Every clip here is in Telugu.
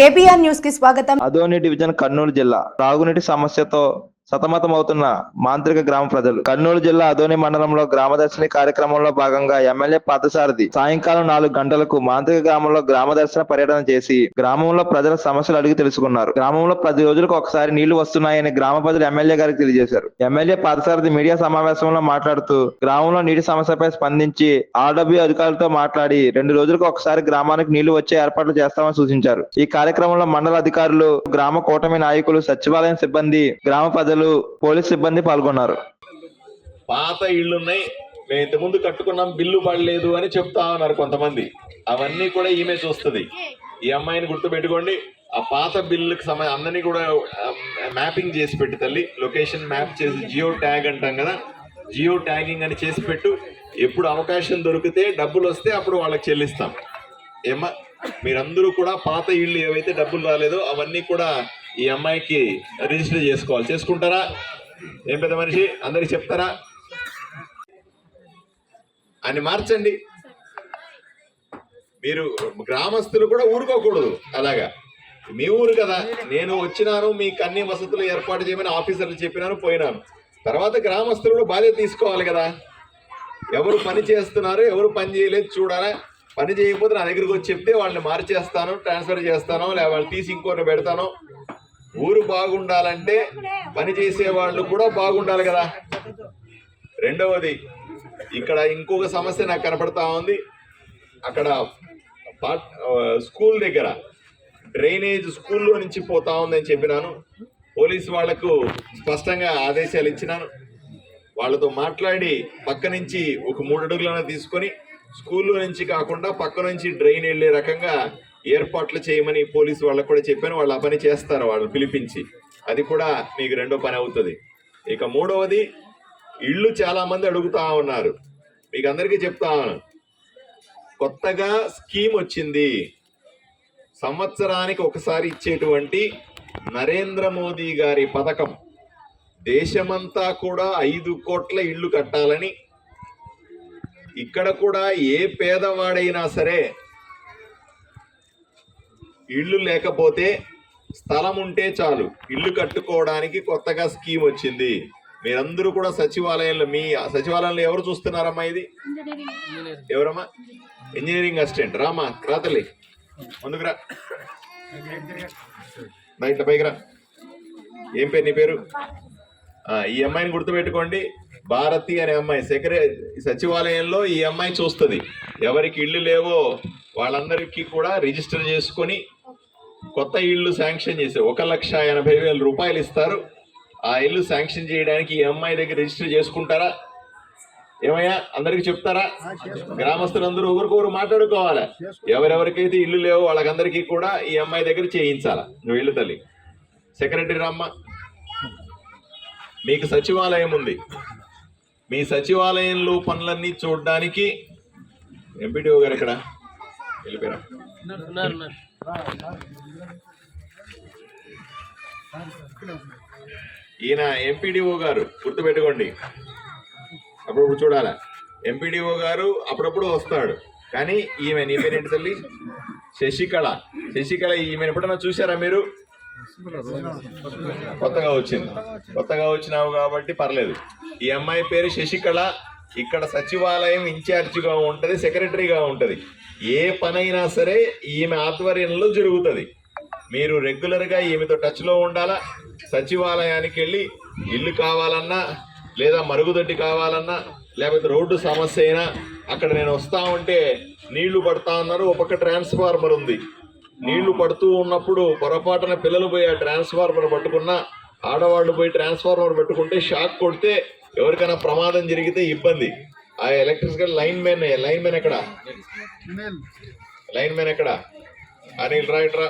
కేబీఆర్ న్యూస్కి స్వాగతం. అదోని డివిజన్ కర్నూలు జిల్లా. తాగునీటి సమస్యతో సతమతమవుతున్న మాంత్రిక గ్రామ ప్రజలు. కర్నూలు జిల్లా అదోని మండలంలో గ్రామదర్శిని కార్యక్రమంలో భాగంగా ఎమ్మెల్యే పార్థసారథి సాయంకాలం నాలుగు గంటలకు మాంత్రిక గ్రామంలో గ్రామదర్శన పర్యటన చేసి గ్రామంలో ప్రజల సమస్యలు అడిగి తెలుసుకున్నారు. గ్రామంలో పది రోజులకు ఒకసారి నీళ్ళు వస్తున్నాయని గ్రామ ప్రజలు ఎమ్మెల్యే గారికి తెలియజేశారు. ఎమ్మెల్యే పార్థసారథి మీడియా సమావేశంలో మాట్లాడుతూ గ్రామంలో నీటి సమస్యపై స్పందించి ఆర్డబ్ల్యూ అధికారులతో మాట్లాడి రెండు రోజులకు ఒకసారి గ్రామానికి నీళ్ళు వచ్చే ఏర్పాట్లు చేస్తామని సూచించారు. ఈ కార్యక్రమంలో మండల అధికారులు గ్రామ కూటమి నాయకులు సచివాలయం సిబ్బంది గ్రామ ప్రజలు పోలీస్ సిబ్బంది పాల్గొన్నారు. పాత ఇళ్ళు మేము ఇంతకుముందు కట్టుకున్నాం బిల్లు పడలేదు అని చెప్తా ఉన్నారు కొంతమంది. అవన్నీ కూడా ఈమె చూస్తుంది. ఈ అమ్మాయిని గుర్తుపెట్టుకోండి. ఆ పాత బిల్లుకి సంబంధ అందరినీ కూడా మ్యాపింగ్ చేసి పెట్టి తల్లి. లొకేషన్ మ్యాప్ చేసి జియో ట్యాగ్ అంటాం కదా. జియో ట్యాగింగ్ అని చేసి పెట్టు. ఎప్పుడు అవకాశం దొరికితే డబ్బులు వస్తే అప్పుడు వాళ్ళకి చెల్లిస్తాం. ఏమా మీరందరూ కూడా పాత ఇళ్ళు ఏవైతే డబ్బులు రాలేదో అవన్నీ కూడా ఈ అమ్మాయికి రిజిస్టర్ చేసుకోవాలి. చేసుకుంటారా? ఏం పెద్ద మనిషి? అందరికి చెప్తారా? అని మార్చండి. మీరు గ్రామస్తులు కూడా ఊరుకోకూడదు. అలాగా? మీ ఊరు కదా. నేను వచ్చినాను మీకు అన్ని వసతులు ఏర్పాటు చేయమని ఆఫీసర్లు చెప్పినాను పోయినాను. తర్వాత గ్రామస్తులు కూడా బాధ్యత తీసుకోవాలి కదా. ఎవరు పని చేస్తున్నారు ఎవరు పని చేయలేదు చూడాలా? పని చేయకపోతే నా దగ్గరికి వచ్చి చెప్తే వాళ్ళని మార్చేస్తాను ట్రాన్స్ఫర్ చేస్తాను లేదా వాళ్ళు తీసి ఇంకోటి పెడతాను. ఊరు బాగుండాలంటే పని చేసే వాళ్ళు కూడా బాగుండాలి కదా. రెండవది ఇక్కడ ఇంకొక సమస్య నాకు కనపడతా ఉంది. అక్కడ పా- స్కూల్ దగ్గర డ్రైనేజ్ స్కూల్లో నుంచి పోతా ఉందని చెప్పినాను. పోలీసు వాళ్ళకు స్పష్టంగా ఆదేశాలు ఇచ్చినాను. వాళ్ళతో మాట్లాడి పక్క నుంచి ఒక మూడు అడుగులను తీసుకొని స్కూల్లో నుంచి కాకుండా పక్క నుంచి డ్రైన్ వెళ్ళే రకంగా ఏర్పాట్లు చేయమని పోలీసు వాళ్ళకు కూడా చెప్పాను వాళ్ళు ఆ పని చేస్తారు వాళ్ళు పిలిపించి. అది కూడా మీకు రెండో పని అవుతుంది. ఇక మూడవది ఇళ్ళు చాలా మంది అడుగుతా ఉన్నారు. మీకు అందరికీ చెప్తా ఉన్నాను. కొత్తగా స్కీమ్ వచ్చింది. సంవత్సరానికి ఒకసారి ఇచ్చేటువంటి నరేంద్ర మోదీ గారి పథకం. దేశమంతా కూడా ఐదు కోట్ల ఇళ్ళు కట్టాలని. ఇక్కడ కూడా ఏ పేదవాడైనా సరే ఇళ్ళు లేకపోతే స్థలం ఉంటే చాలు. ఇల్లు కట్టుకోవడానికి కొత్తగా స్కీమ్ వచ్చింది. మీరందరూ కూడా సచివాలయంలో మీ సచివాలయంలో ఎవరు చూస్తున్నారమ్మా ఇది? ఎవరమ్మా? Engineering assistant. రామా రాతలే ముందుకు రా. రా, ఇట్లా పైకి రా. ఏం పేరు నీ పేరు? ఈ అమ్మాయిని గుర్తుపెట్టుకోండి. భారతి అనే అమ్మాయి. సెక్రటరీ సచివాలయంలో ఈ అమ్మాయి చూస్తుంది. ఎవరికి ఇళ్ళు లేవో వాళ్ళందరికీ కూడా రిజిస్టర్ చేసుకొని కొత్త ఇళ్ళు శాంక్షన్ చేసి ఒక లక్ష ఎనభై వేల రూపాయలు ఇస్తారు. ఆ ఇల్లు శాంక్షన్ చేయడానికి ఈ అమ్మాయి దగ్గర రిజిస్టర్ చేసుకుంటారా? ఏమయ్యా అందరికి చెప్తారా? గ్రామస్తులందరూ ఒకరికొకరు మాట్లాడుకోవాలి? ఎవరెవరికైతే ఇల్లు లేవో వాళ్ళకందరికీ కూడా ఈ అమ్మాయి దగ్గర చేయించాలా? నువ్వు ఇల్లు తల్లి. సెక్రటరీ రామ్మ. మీకు సచివాలయం ఉంది. మీ సచివాలయంలో పనులన్నీ చూడడానికి. ఎంపీటీఓ గారు ఇక్కడ ఈయన ఎంపీడీఓ గారు గుర్తుపెట్టుకోండి. అప్పుడప్పుడు చూడాలా. ఎంపీడీఓ గారు అప్పుడప్పుడు వస్తాడు. కానీ ఈమె నీ పేరేంటి తల్లి? శశికళ. శశికళ ఈమె ఎప్పుడైనా చూసారా మీరు? కొత్తగా వచ్చింది. కొత్తగా వచ్చినావు కాబట్టి పర్లేదు. ఈ అమ్మాయి పేరు శశికళ. ఇక్కడ సచివాలయం ఇన్ఛార్జిగా ఉంటుంది సెక్రటరీగా ఉంటుంది. ఏ పనైనా సరే ఈమె ఆధ్వర్యంలో జరుగుతుంది. మీరు రెగ్యులర్గా ఈమెతో టచ్లో ఉండాలా? సచివాలయానికి వెళ్ళి ఇల్లు కావాలన్నా లేదా మరుగుదొడ్డి కావాలన్నా లేకపోతే రోడ్డు సమస్య అయినా అక్కడ నేను వస్తా ఉంటే నీళ్ళు పడతా ఉన్నారు ఒక ట్రాన్స్ఫార్మర్ ఉంది. నీళ్ళు పడుతూ ఉన్నప్పుడు పొరపాటున పిల్లలు పోయి ఆ ట్రాన్స్ఫార్మర్ పట్టుకున్నా ఆడవాళ్ళు పోయి ట్రాన్స్ఫార్మర్ పెట్టుకుంటే షాక్ కొడితే ఎవరికైనా ప్రమాదం జరిగితే ఇబ్బంది. ఆ electrical line man line man ఎక్కడ? లైన్ మ్యాన్ ఎక్కడ? అనిల్ రా ఇట్రా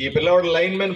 ఈ పిల్లవాడు లైన్ మ్యాన్